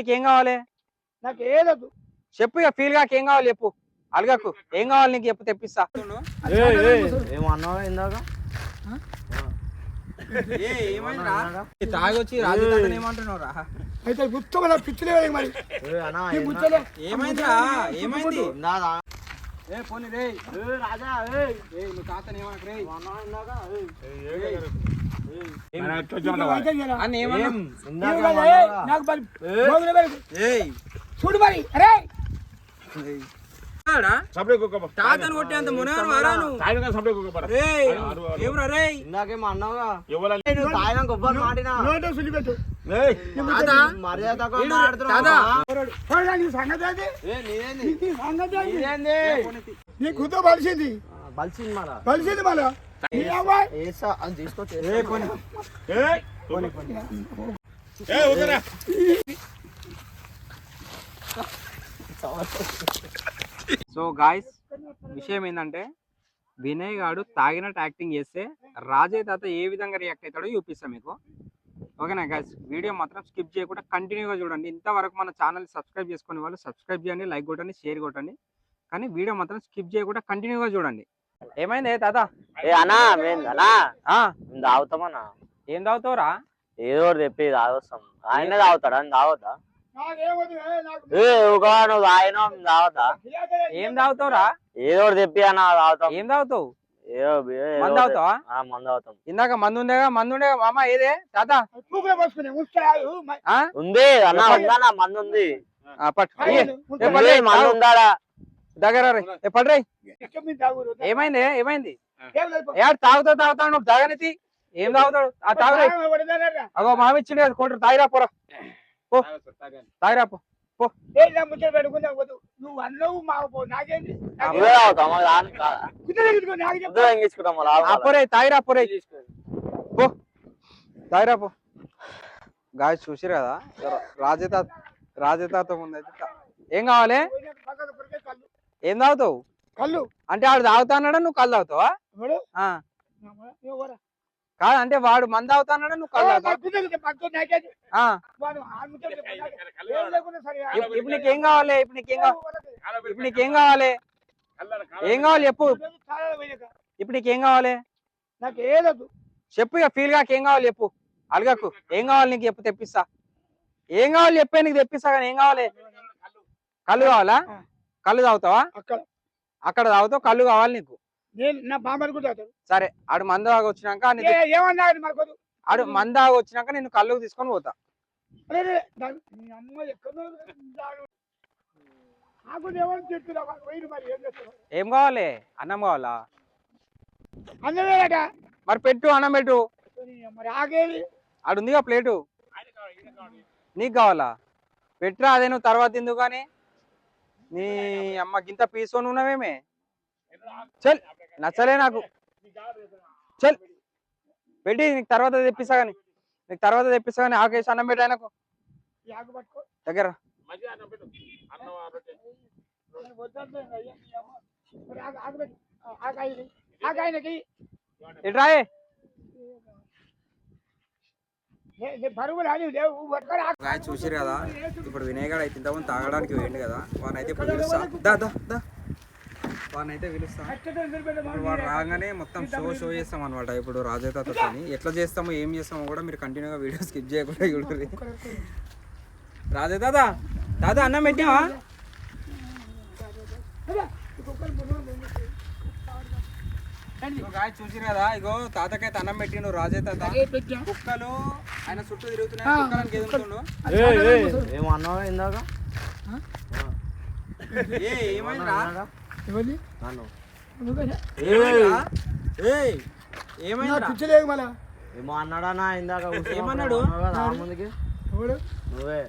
ఏం నాకు ఇప్పుడు కావాలి? నాకు ఏదొద్దు చెప్పు ఇక ఫీల్ గాక ఏం కావాలి చెప్పు. అలగకు. ఏం కావాలి నీకు చెప్పు తెప్పిస్తా. ఏమన్నావు ఇందాక తాగొచ్చి రాజు ఏమంటున్నావు రా అయితే గుర్తు మన పిచ్చిలే మరి. ఏమైందిరా? ఏమైంది? ఇందాదా? ఏ పోనీ రే. రాజా ఏ. నువ్వు తాతని రే? ఏమన్నా? నాకు మరి చూడు మరి అరే తాతను కొట్టేంత మునాను వారా నువ్వు రేయ్ ఏమరా రేయ్? ఇందాకేమో అన్నావుగా నువ్వు తాగినాక ఎవ్వరు మాటినా నోటే సులిపెట్టు తాత మర్యాద తక్కువ ఈడు- మాట్లాడుతున్నావు? తాత. అమ్మా. చూడరా, నీ సంగతి ఏంది? ఏ, నీదేంది? నీ సంగతి ఏంది? నీదేంది? నీ గుర్తు బలిసింది. బలిసింది మళ్ళా బలిసింది తీసుకొచ్చి సో గాయస్ విషయం ఏంటంటే వినయ్ గాడు తాగినట్టు యాక్టింగ్ చేస్తే రాజే తాత ఏ విధంగా రియాక్ట్ అవుతాడో చూపిస్తాం మీకు. ఓకేనా గాయస్ వీడియో మాత్రం స్కిప్ చేయకుండా కంటిన్యూగా చూడండి. ఇంతవరకు మన ఛానల్ సబ్స్క్రైబ్ చేసుకునే వాళ్ళు సబ్స్క్రైబ్ చేయండి లైక్ కొట్టండి షేర్ కొట్టండి. కానీ వీడియో మాత్రం స్కిప్ చేయకుండా కంటిన్యూగా చూడండి. ఏమైంది తాత? ఏ మేము తాగుతామన్నా ఏం తాగుతావురా? ఏదో చెప్పి తాగొస్తాం. ఆయనే తాగుతాడా? అని తాగొద్దా? ఏ, ఊగా నువ్వు తాగొద్దా ఫిర్యాదు ఏం తాగుతావురా? ఏదో ఒకటి చెప్పి అన్న తాగుతాం. ఏం తాగుతావు? మందు. తాగుతావా? ఆ, మందు తాగుతాం. ఇందాక మందు ఉందేగా మందు ఉండేగా మామ ఏదే? తాత? ఉంది అన్న ఉందన్న మందు ఉంది. మందు. ఉందాడా దగ్గర రే. ఏ పడ్రేయ్ ఏమైంది ఏమైంది? ఏడు తాగుతావు తాగుతావు నువ్వు తాగనితి? ఏం తాగుతాడు? ఆ అగో మామిచ్చిండు కొట్టు తాగిరా పోరా. పో. తాగిరా పో. నువ్వు మాకు నువ్వే తాగిరా పో. తాగిరా పో. గాయ చూసిరు కదా? రాజేత రాజేతాత ముందైతే ఏం కావాలి? ఏం తాగుతావు? కళ్ళు. అంటే ఆడు తాగుతాన్నాడా నువ్వు కళ్ళు తాగుతావా? కాదు అంటే వాడు మంది తాగుతాన్నాడా నువ్వు కళ్ళు ఇప్పుడు నీకేం కావాలి ఇప్పుడు నీకేం కావాలి? ఇప్పుడు నీకేం కావాలి? ఏం కావాలి చెప్పు. ఇప్పుడు నీకేం కావాలి? నాకు ఏదొద్దు చెప్పు ఇక ఫీల్ గాక ఏం కావాలి చెప్పు. అలగకు. ఏం కావాలి నీకు చెప్పు తెప్పిస్తా. ఏం కావాలి చెప్పే నీకు తెప్పిస్తా కానీ ఏం కావాలి? కళ్ళు కావాలా. కళ్ళు తాగుతావా? అక్కడ. అక్కడ తాగుతావు కళ్ళు కావాలి నీకు. నేను నా బామ్మని కూడా తాగుతాడు. సరే ఆడు మంద వచ్చినాక ఏమన్నా ఆయన. ఆడు మంద వచ్చినాక నేను కళ్ళు తీసుకొని పోతా. అరే రే, దాని- నీ అమ్మ ఎక్కడో దాని- నాకు ఏమని చెప్తున్నా పోయి మరి ఏం కావాలి? అన్నం కావాలా? అందరేట మరి పెట్టు అన్నం పెట్టు. మరి ఆగేది ఆడు ఉందిగా ప్లేటు? నీకు కావాలా? పెట్టురా అదే నువ్వు తర్వాత ఎందుకు కానీ? నీ అమ్మ గింత పీసుకొని ఉన్నావేమే చల్. నచ్చలే నాకు. చల్. పెట్టి నీకు తర్వాత తెప్పిస్తా కానీ నీకు తర్వాత తెప్పిస్తా కానీ ఆకేసి అన్నం పెట్టి ఆయనకు. దగ్గర నేను ఇట్రాయే చూసిరు కదా ఇప్పుడు వినయగాడు అయితే ఇంతకుముందు తాగడానికి వేయండి కదా వాడిని ఇప్పుడు పిలుస్తా దా దా దా. వాడిని అయితే పిలుస్తా. ఇప్పుడు వాడు రాగానే మొత్తం షో షో చేస్తాం అనమాట ఇప్పుడు రాజేతాతో ఎట్లా చేస్తామో ఏం చేస్తామో కూడా మీరు కంటిన్యూగా వీడియో స్కిప్ చేయకుండా చూడండి రాజే దాదా దాదా అన్నం పెట్టావా చూసిరు కదా ఇగో తాతకైతే అన్నం పెట్టిండు రాజే తాత? కుక్కలు ఆయన చుట్టూ తిరుగుతున్నాయి ఏమన్నావు ఇందాక? ఏ ఏమైందిరా? ఎవరిది? నన్ను. నువ్వేనా? ఏమైందిరా? ఏయ్! నా ఏమైందిరా? పిచ్చి లేదు మళ్ళా. ఏమో అన్నాడా ఇందాక ఏమన్నాడు? ముందుకి? నువ్వే.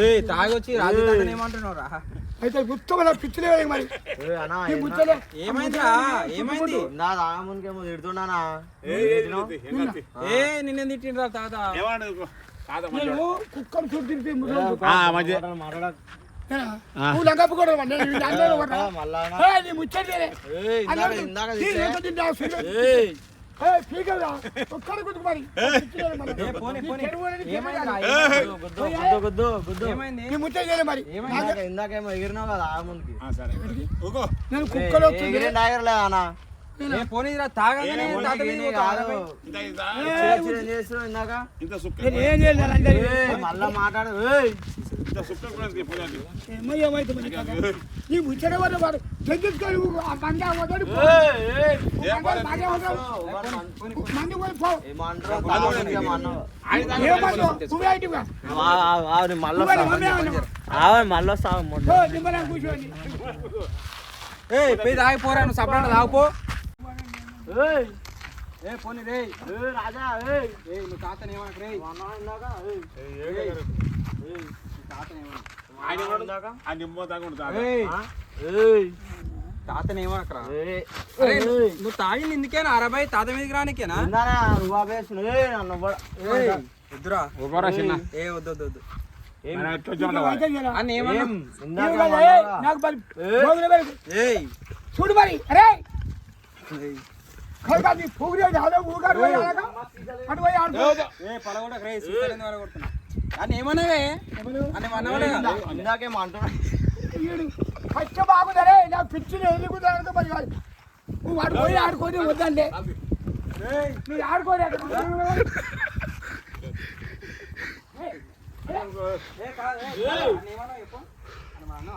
ఏయ్ తాగొచ్చి రాజు తాతని ఏమంటున్నావురా? అయితే గుర్తు మళ్ళా పిచ్చి లేదు మరి. ఏ నీ ఏమైందిరా? ఏమైంది? ఇందా తాగా ముందుకేమో తిడుతున్నానా ఏ నిన్న. తిట్టిండ్రా తాత? కుక్కను చుట్టి మాట్లాడక నువ్వు లంగపు కూడా ఒక్కడ? గుద్దు, మరి. ఇందాకేమో ఎగిరినావు కదా ముందుకి. నేను కుక్కలు ఎగిరిన టైగర్లే అన్న. ఏ ఏం ఏం మళ్ళా మాట్లాడు. నీ ముచ్చట వల్ల వాడు తెగించుకొని ఆ మంది మంది పోయి పో. ఏమంటారు తాగుతుంది ఏమో అన్నావు. ఏమంటావు నువ్వే ఐటివా ఆ, ఆ, ఆ, నేను మళ్ళీ నువ్వే వస్తా. మమ్మీ అన్నావు. ఆవు, మళ్ళీ వస్తావు మొట్ట. ఓ, నిమ్మలం కూర్చోని ఏయ్ పోయి తాగిపోరా నువ్వు సపరేట్ తాగిపో. ఏ పోనీ రేయ్ ఏయ్, రాజా ఏయ్. ఏయ్ నువ్వు తాతని ఏమనకు నువ్వు అన్నావు ఇందాక, ఏయ్. ఏయ్ తాతని ఏమనకు. ఆయన అన్నావు ఇందాక. ఏయ్ ఆ? ఏయ్, తాతని ఏమనకరా. నువ్వు తాగింది ఇందుకేనా? అరవై తాత మీదకి రానికేనా వద్దురా. చిన్న. ఏ వద్దు వద్దు వద్దు. ఏం? ఏం? ఏమన్నా. నాకు చూడు మరి అరే! నీ పూరి అదే అలాగా అటు పోయి కొడుతున్నా అని ఏమన్నావే అని కదా ఇందాకేమో అంటున్నా వీడు పచ్చ బాగుందరే నాకు పిచ్చి ఎదుగుతాడు మరి. నువ్వు వాడు పోయి ఆడుకొని వద్దండి నువ్వు అక్కడ. ఏ కాదు, ఏ కాదు. అని ఏమన్నావు చెప్పు? అని మా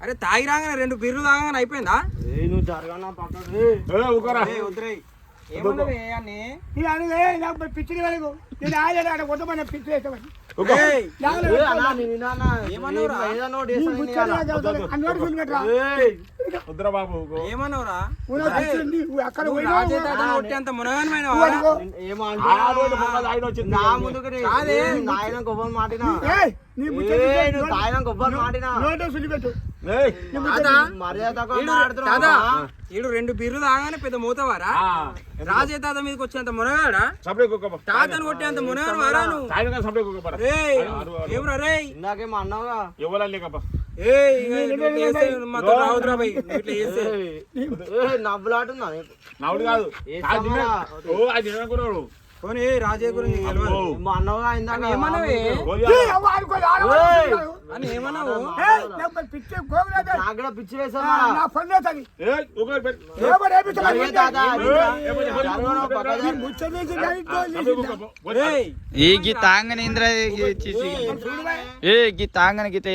అరే తాగి రాగానే రెండు బిర్రు తాగానే అయిపోయిందా? నువ్వు జరగనా నేను ఆయన ఆడ కొట్టమని పిచ్చి వేసామని ఏయ్, ఏమన్నావురా? అక్కడ కొట్టేంత మునగానమైన. నా ముందుకు నాయన గొప్పలు మాటినా? గొప్పలు మాటినా? ఈడు రెండు బిర్రు తాగానే పెద్ద మూతవారా? ఆ, రాజే తాత మీదకి వచ్చేంత మునగాడా. తాతను కొట్టేంత మునగాను వారా నువ్వు? ఏమ్రా రేయ్? ఇందాకేమో అన్నావుగా ఇవ్వాలని లేకప్ప. ఏయ్ ఇక నువ్వు ఇట్లా చేస్తే మాతో రావద్దురా భయ్ నువ్వు ఇట్లా చేస్తే. ఏయ్, ఏయ్, నవ్వులాడుతుందా నీకు? నావుడు కాదు పోనీ రాజే గురించి ఇందాక ఏమన్నావే? అని ఏమన్నావు? పిచ్చి. నాకు కూడా వేసామా నా ఏ గీ తాంగని ఇంద్ర ఏ గీ తాంగని గీత.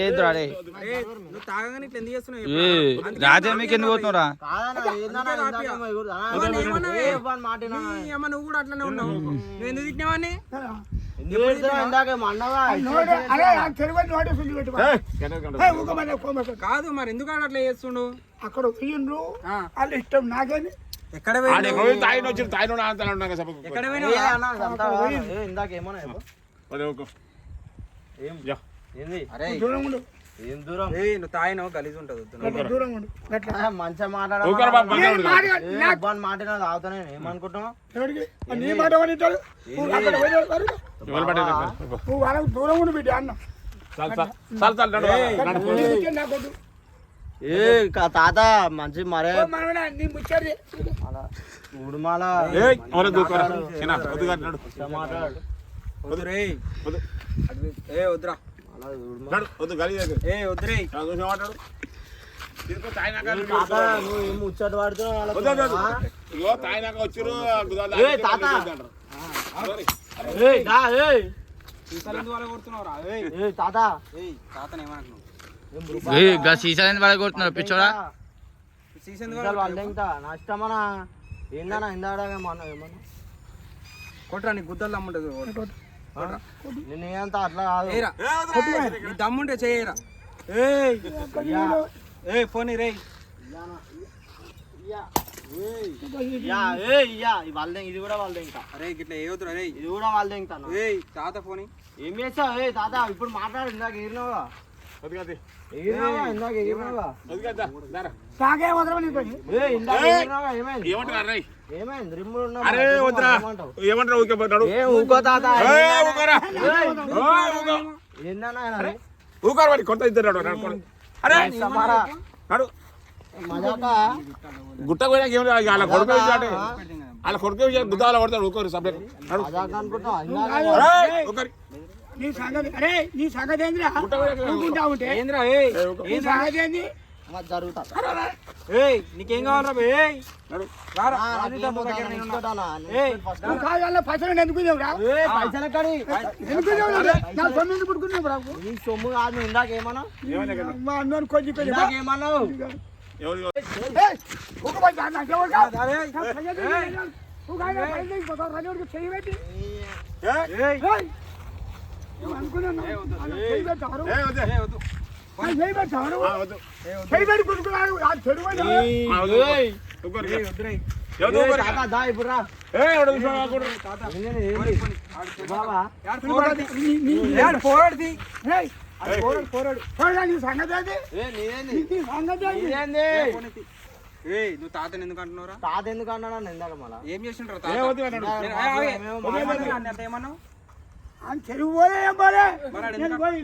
రాజా మీకు ఎందుకు పోతున్నారా నువ్వు కూడా అట్లనే ఉన్నావు. నువ్వు ఎందుకు తిట్టినావని. కాదు మరి ఎందుకు ఆడ అట్లా చేస్తుండు? అక్కడ పోయిండ్రు. వాళ్ళ ఇష్టం నాకేమి. ఎక్కడ? ఎక్కడో తాగిన ఏ దూరం? ఏం దూరం ఏయ్ నువ్వు తాగినావు? గలీజ్ ఉంటుంది వద్దు దూరం ఉండు గట్ల. మంచిగా మాట- తాగుతానే ఏమనుకుంటున్నావు? నీ మాట నువ్వు వాళ్ళకు దూరం ఉండి బిడ్డ అన్న. ఏ తాత మంచి మరే ఉడుమాల ఏ వద్దురా. ముచ్చట పడుతున్నావు తాత. సీసాలు పడగొడుతున్నారు పిచ్చోడా నష్టమనా? ఏందన్నా ఇందాక ఏమన్నా ఏమన్నా? కొట్టరా నీ గుద్దలు దమ్ముంటది నేను ఏంత అట్లా కాదు. దమ్ముంటే చేయరా. ఏయ్. ఫోన్ రే ఏ వాళ్ళదే ఇది కూడా వాళ్ళదే ఇంకా. అరే గిట్లా ఏ అవుతురా రే ఇది కూడా వాళ్ళదే ఇంకా. ఏయ్ తాత ఫోన్ ఏం చేస్తావు? ఏ తాత ఇప్పుడు మాట్లాడు ఇందాక ఏ ఏమైంది? ఏమంటారు అరే వద్దురా. ఏమంటారు? ఊకే ఊకరా వాడి కొత్త ఇద్దరు. అరే! సమారా. నడు మజాక? గుట్ట పోయినాక ఏం లేదు వాళ్ళ కొడుకు విషయాలు వాళ్ళ కొడుకు విషయాలు గుద్దాల కొడతాడు ఊకోరు సబ్జెక్ట్ నీ సంగతి అరే నీ సంగతి ఏందిరా? గుట్ట ఉంటే? ఏంద్రా. నీ సంగతి ఏంది? జరుగుతా. ఏయ్ నీకేం కావాలరా? ఏయ్ నడు. రారా పైసలు ఎందుకు రా? పైసలు ఎక్కడి? ఎందుకు నా సొమ్మిది పుట్టుకున్నావు రాకు నీ సొమ్ము కాదు ఇందాక ఏమన్నా? మా అన్నోని కొంచెం ఇందాక ఏమన్నావు? అనుకున్నాను. అలా చెయ్యి పెట్టారు. ఏ వద్దు. ఏయ్, వద్దు. ఆ చెయ్యి పెట్టారు. ఆ, వద్దు చెయ్యి పెట్టి పుట్టుకున్నాడు. ఆ చెడు పోయినా. ఆ, వద్దు ఊకోరు ఏయ్, వద్దురా. ఎవరు ఏ, ఊకోరు తాత, దా ఇప్పుడు రా. ఏ ఎవడు చూసావా కొడు ఏంది, ఏంది? బాబా యాడ్ నువ్వు తాతని ఎందుకు అంటున్నావురా? తాత ఎందుకు అన్నాడు అన్న ఇందాక మళ్ళా. ఏం చేసిండ్రా తాత? వద్దు నేను- చెరువు పోలే ఏం పోలే. నేను పోయి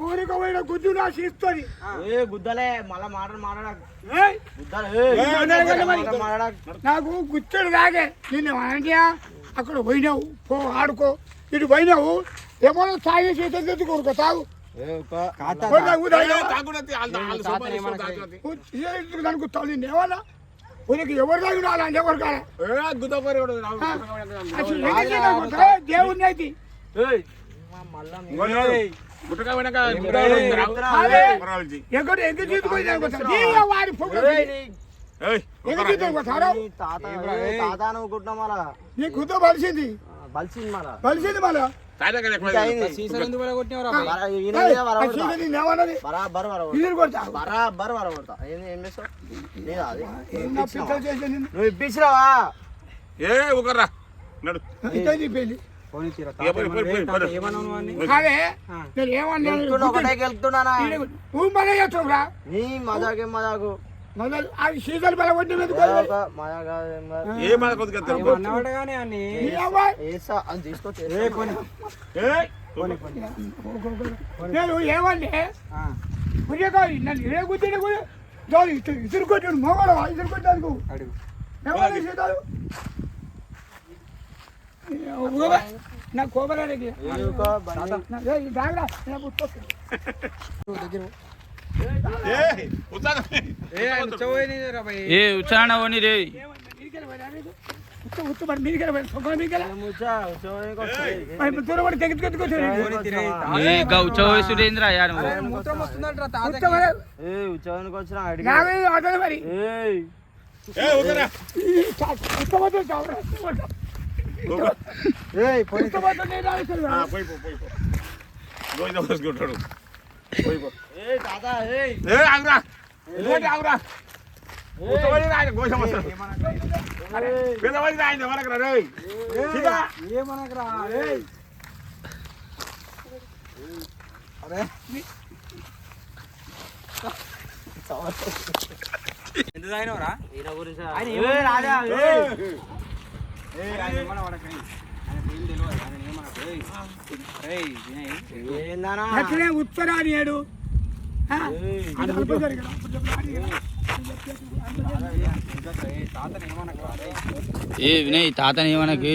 ఊరికి పోయిన గుజ్జు నా శిస్తుంది ఆ. ఏ గుద్దలే మళ్ళా ఏ, మాట్లాడు, నాకు గుచ్చుడు కాగే నిన్ను అంటే అక్కడ పోయినావు. పో ఆడుకో. ఇటు పోయినావు. ఏమో తాగే చేతులు తెచ్చి కొడుకో తాగు. తాగు, తాగు. దానికి తల్లి నేవాలా ఉనికి ఎవరు తాగినా ఎవరు కొడతారు? దేవుని అయితే. బలిసింది. బలిసింది మళ్ళా. బలిసింది మళ్ళా. నువ్వు ఇప్పించినావా? ఏ నడు ఇదే నీ? మజాకేం మజాకు. అది సీజన్ బల కొట్టి. నేను ఉదయకాయ నన్ను ఏ కూడా ఇసురు కొట్టాడు మొగడవా ఇసురు కొట్టాను అడుగు ఏమన్నా సీతాలు నా కోబరానికి ఏ ఒక బండి. బాగా నేను పుట్టుకొస్తాను ఏయ్, ఉత్సాహం. ఏ ఆయన ఉచ్చబోయినదిరా బై. ఏ ఉచ్చారణ పోనీ రే ఉత్తు మరి మీదికి సొంగ మీదికి ఏం ఉచ్చా, ఉచ్చోనికి వస్తుంది. దూరం పడి తెగి తెచ్చుకొచ్చాను పోనీ తిరే. ఏ గా ఉచ్చ వయసుడేంద్రా యారు అరే, మూత్రం వస్తుందంటరా తాతకి. ఏ ఉచ్చోనికి వచ్చిన అడిగి పోసుకుంటాడు. ఆగురా. పెద్దవాడికి రాయన, ఎవరికి రా. ఏమనకరా? ఏయ్. ఎంత తాగినావురా? ఈయన గురించి ఆయన ఏయ్. రాజా అట్లే ఉత్తరాని ఏడు. ఏ వినయ్ తాతని ఏమనకి